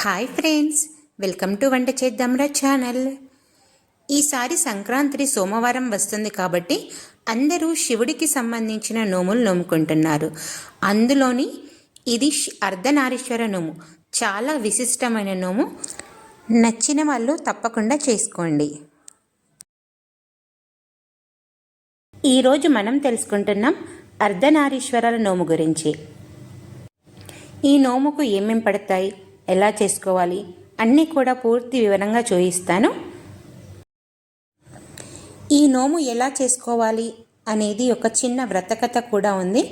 Hi friends welcome to వంట చేద్దాంరా channel. ఈసారి సంక్రాంతి సోమవారం వస్తుంది కాబట్టి అందరూ శివుడికి సంబంధించిన నోములు నోముకుంటున్నారు. అందులోని ఇది అర్ధనారీశ్వర నోము. చాలా విశిష్టమైన నోము. నచ్చిన వాళ్ళు తప్పకుండా చేసుకోండి. ఈరోజు మనం తెలుసుకుంటున్నాం అర్ధనారీశ్వరాల నోము గురించి. ఈ నోముకు ఏమేం పడతాయి? ఎలా చేసుకోవాలి? అన్నీ కూడా పూర్తి వివరంగా చూపిస్తాను. ఈ నోము ఎలా చేసుకోవాలి అనేది ఒక చిన్న వ్రతకథ కూడా ఉంది.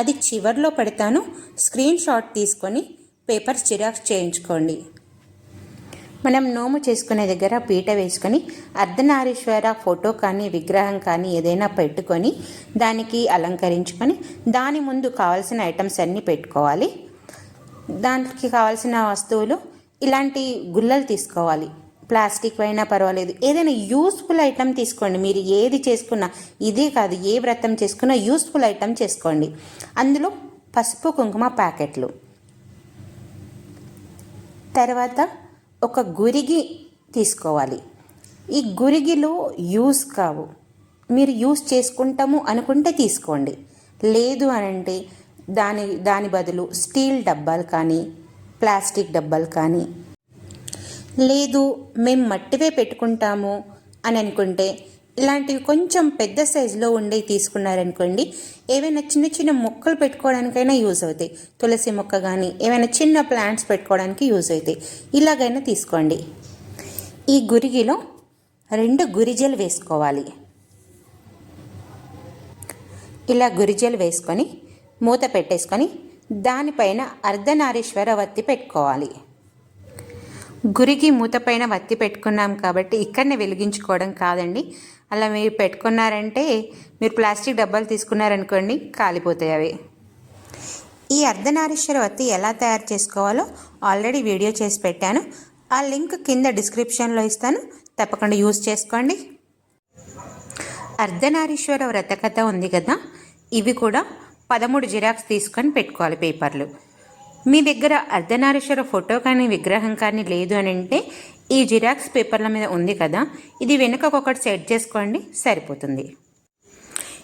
అది చివర్లో పెడతాను. స్క్రీన్ షాట్ తీసుకొని పేపర్ జిరాక్స్ చేయించుకోండి. మనం నోము చేసుకునే దగ్గర పీట వేసుకొని అర్ధనారీశ్వర ఫోటో కానీ విగ్రహం కానీ ఏదైనా పెట్టుకొని దానికి అలంకరించుకొని దాని ముందు కావాల్సిన ఐటమ్స్ అన్నీ పెట్టుకోవాలి. దానికి కావాల్సిన వస్తువులు ఇలాంటి గుల్లలు తీసుకోవాలి. ప్లాస్టిక్ అయినా పర్వాలేదు. ఏదైనా యూస్ఫుల్ ఐటెం తీసుకోండి. మీరు ఏది చేసుకున్నా ఇదే కాదు ఏ వ్రతం చేసుకున్నా యూస్ఫుల్ ఐటెం చేసుకోండి. అందులో పసుపు కుంకుమ ప్యాకెట్లు. తర్వాత ఒక గురిగి తీసుకోవాలి. ఈ గురిగిలో యూస్ కావు. మీరు యూస్ చేసుకుంటాము అనుకుంటే తీసుకోండి. లేదు అనంటే అంటే దాని దాని బదులు స్టీల్ డబ్బాలు కానీ ప్లాస్టిక్ డబ్బాలు కానీ. లేదు మేము మట్టివే పెట్టుకుంటాము అని అనుకుంటే ఇలాంటివి కొంచెం పెద్ద సైజులో ఉండే తీసుకున్నారనుకోండి ఏవైనా చిన్న చిన్న మొక్కలు పెట్టుకోవడానికైనా యూజ్ అవుతాయి. తులసి మొక్క కానీ ఏమైనా చిన్న ప్లాంట్స్ పెట్టుకోవడానికి యూజ్ అవుతాయి. ఇలాగైనా తీసుకోండి. ఈ గురిగిలో రెండు గురిజలు వేసుకోవాలి. ఇలా గురిజలు వేసుకొని మూత పెట్టేసుకొని దానిపైన అర్ధనారీశ్వర వత్తి పెట్టుకోవాలి. గురికి మూతపైన వత్తి పెట్టుకున్నాం కాబట్టి ఇక్కడనే వెలిగించుకోవడం కాదండి. అలా మీరు పెట్టుకున్నారంటే మీరు ప్లాస్టిక్ డబ్బాలు తీసుకున్నారనుకోండి కాలిపోతాయి అవి. ఈ అర్ధనారీశ్వర వత్తి ఎలా తయారు చేసుకోవాలో ఆల్రెడీ వీడియో చేసి పెట్టాను. ఆ లింక్ కింద డిస్క్రిప్షన్లో ఇస్తాను. తప్పకుండా యూజ్ చేసుకోండి. అర్ధనారీశ్వర వ్రతకథ ఉంది కదా? ఇవి కూడా పదమూడు జిరాక్స్ తీసుకొని పెట్టుకోవాలి పేపర్లు. మీ దగ్గర అర్ధనారీశ్వర ఫోటో కానీ విగ్రహం కానీ లేదు అని అంటే ఈ జిరాక్స్ పేపర్ల మీద ఉంది కదా ఇది వెనుక ఒకటి సెట్ చేసుకోండి సరిపోతుంది.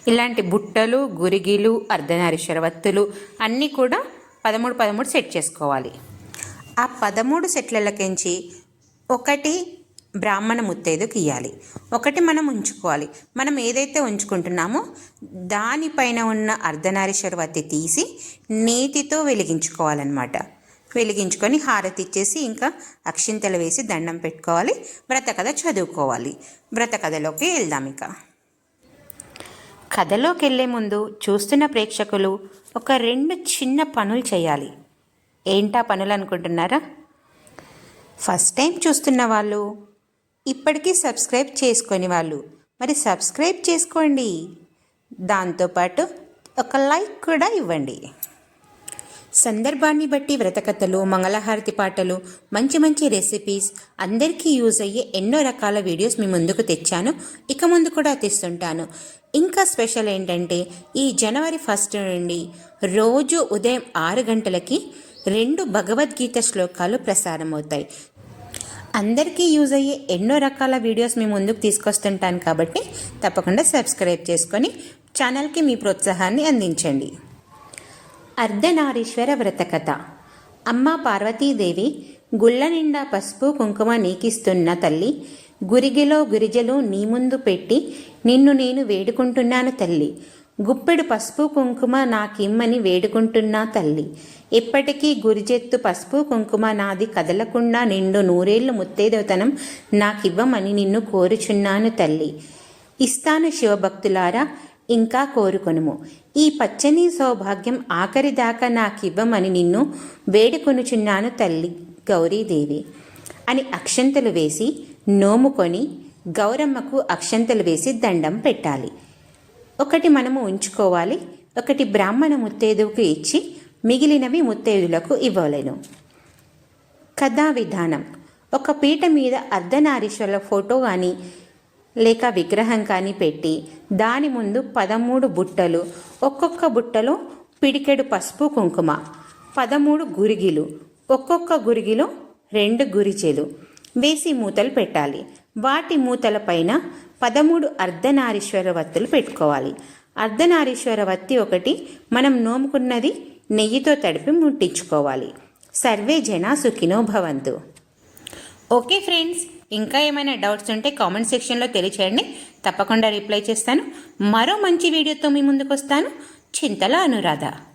ఇలాంటి బుట్టలు గురిగిలు అర్ధనారీశ్వర వత్తులు అన్నీ కూడా పదమూడు పదమూడు సెట్ చేసుకోవాలి. ఆ పదమూడు సెట్లకించి ఒకటి బ్రాహ్మణ ముత్తైదుకి ఇవ్వాలి ఒకటి మనం ఉంచుకోవాలి. మనం ఏదైతే ఉంచుకుంటున్నామో దానిపైన ఉన్న అర్ధనారి వత్తి తీసి నేతితో వెలిగించుకోవాలన్నమాట. వెలిగించుకొని హారతి ఇచ్చేసి ఇంకా అక్షింతలు వేసి దండం పెట్టుకోవాలి. వ్రతకథ చదువుకోవాలి. వ్రతకథలోకి వెళ్దాం ఇక. కథలోకి వెళ్ళే ముందు చూస్తున్న ప్రేక్షకులు ఒక రెండు చిన్న పనులు చేయాలి. ఏంటా పనులు అనుకుంటున్నారా? ఫస్ట్ టైం చూస్తున్న వాళ్ళు ఇప్పటికీ సబ్స్క్రైబ్ చేసుకొని వాళ్ళు. మరి సబ్స్క్రైబ్ చేసుకోండి. దాంతోపాటు ఒక లైక్ కూడా ఇవ్వండి. సందర్భాన్ని బట్టి వ్రతకథలు మంగళహారతి పాటలు మంచి మంచి రెసిపీస్ అందరికీ యూజ్ అయ్యే ఎన్నో రకాల వీడియోస్ మీ ముందుకు తెచ్చాను. ఇక ముందు కూడా తెస్తుంటాను. ఇంకా స్పెషల్ ఏంటంటే ఈ జనవరి ఫస్ట్ నుండి రోజు ఉదయం ఆరు గంటలకి రెండు భగవద్గీత శ్లోకాలు ప్రసారం అవుతాయి అందరికీ యూజ్ అయ్యే ఎన్నో రకాల వీడియోస్ మీ ముందుకు తీసుకొస్తుంటాను కాబట్టి తప్పకుండా సబ్స్క్రైబ్ చేసుకొని ఛానల్కి మీ ప్రోత్సాహాన్ని అందించండి. అర్ధనారీశ్వర వ్రతకథ అమ్మ పార్వతీదేవి గుళ్ళ నిండా పసుపు కుంకుమ నీకిస్తున్న తల్లి గురిగిలో గురిజలు నీ ముందు పెట్టి నిన్ను నేను వేడుకుంటున్నాను తల్లి. గుప్పెడు పసుపు కుంకుమ నాకిమ్మని వేడుకుంటున్నా తల్లి. ఇప్పటికీ గురిజెత్తు పసుపు కుంకుమ నాది కదలకుండా నిండు నూరేళ్ళు ముత్తైదవతనం నాకివ్వమని నిన్ను కోరుచున్నాను తల్లి. ఇస్తాను శివభక్తులారా ఇంకా కోరుకొనుము. ఈ పచ్చని సౌభాగ్యం ఆఖరిదాకా నాకివ్వమని నిన్ను వేడుకొనుచున్నాను తల్లి గౌరీదేవి. అని అక్షంతలు వేసి నోముకొని గౌరమ్మకు అక్షంతలు వేసి దండం పెట్టాలి. ఒకటి మనము ఉంచుకోవాలి ఒకటి బ్రాహ్మణ ముత్తేదువుకు ఇచ్చి మిగిలినవి ముత్తేదులకు ఇవ్వలేను. కథా విధానం. ఒక పీట మీద అర్ధనారీశ్వరుల ఫోటో కానీ లేక విగ్రహం కానీ పెట్టి దాని ముందు పదమూడు బుట్టలు ఒక్కొక్క బుట్టలో పిడికెడు పసుపు కుంకుమ పదమూడు గురిగిలు ఒక్కొక్క గురిగిలో రెండు గురిచెలు వేసి మూతలు పెట్టాలి. వాటి మూతల పైన పదమూడు అర్ధనారీశ్వర వత్తులు పెట్టుకోవాలి. అర్ధనారీశ్వర వత్తి ఒకటి మనం నోముకున్నది నెయ్యితో తడిపి ముట్టించుకోవాలి. సర్వే జనా సుఖినో భవంతు. ఓకే ఫ్రెండ్స్ ఇంకా ఏమైనా డౌట్స్ ఉంటే కామెంట్ సెక్షన్లో తెలియచేయండి. తప్పకుండా రిప్లై చేస్తాను. మరో మంచి వీడియోతో మీ ముందుకు వస్తాను చింతల అనురాధ.